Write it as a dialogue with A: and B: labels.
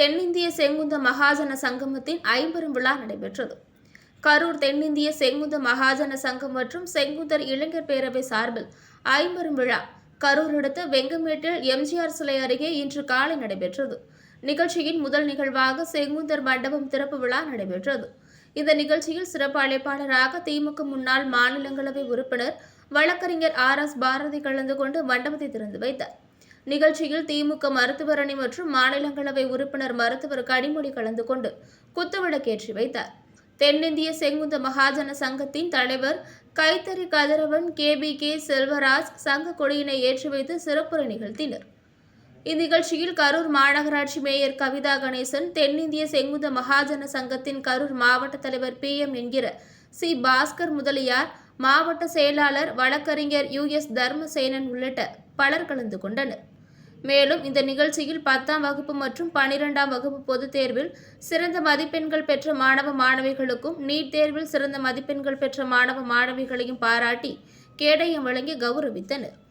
A: தென்னிந்திய செங்குந்த மகாஜன சங்கமத்தின் ஐம்பெரும் விழா நடைபெற்றது. கரூர் தென்னிந்திய செங்குந்த மகாஜன சங்கம் மற்றும் செங்குந்தர் இளைஞர் பேரவை சார்பில் ஐம்பெரும் விழா கரூர் அடுத்த வெங்கமேட்டில் எம்ஜிஆர் சிலை அருகே இன்று காலை நடைபெற்றது. நிகழ்ச்சியின் முதல் நிகழ்வாக செங்குந்தர் மண்டபம் திறப்பு விழா நடைபெற்றது. இந்த நிகழ்ச்சியில் சிறப்பு அழைப்பாளராக திமுக முன்னாள் மாநிலங்களவை உறுப்பினர் வழக்கறிஞர் ஆர் எஸ் பாரதி கலந்து கொண்டு மண்டபத்தை திறந்து வைத்தார். நிகழ்ச்சியில் திமுக மருத்துவரணி மற்றும் மாநிலங்களவை உறுப்பினர் மருத்துவர் கனிமொழி கலந்து கொண்டு குத்துவிளக்கேற்றி வைத்தார். தென்னிந்திய செங்குந்த மகாஜன சங்கத்தின் தலைவர் கைத்தறி Kathiravan K. P. K. Selvaraj சங்க கொடியினை ஏற்றி வைத்து சிறப்புரை நிகழ்த்தினர். இந்நிகழ்ச்சியில் கரூர் மாநகராட்சி மேயர் கவிதா கணேசன் தென்னிந்திய செங்குந்த மகாஜன சங்கத்தின் கரூர் மாவட்ட தலைவர் பி. எம். என்கிற சி. பாஸ்கர் முதலியார் மாவட்ட செயலாளர் வழக்கறிஞர் யு. எஸ். தர்மசேனன் உள்ளிட்ட பலர் கலந்து கொண்டனர். மேலும் இந்த நிகழ்ச்சியில் பத்தாம் வகுப்பு மற்றும் பனிரெண்டாம் வகுப்பு பொதுத் தேர்வில் சிறந்த மதிப்பெண்கள் பெற்ற மாணவ மாணவிகளுக்கும் நீட் தேர்வில் சிறந்த மதிப்பெண்கள் பெற்ற மாணவ மாணவிகளையும் பாராட்டி கேடயம் வழங்கி கௌரவித்தனர்.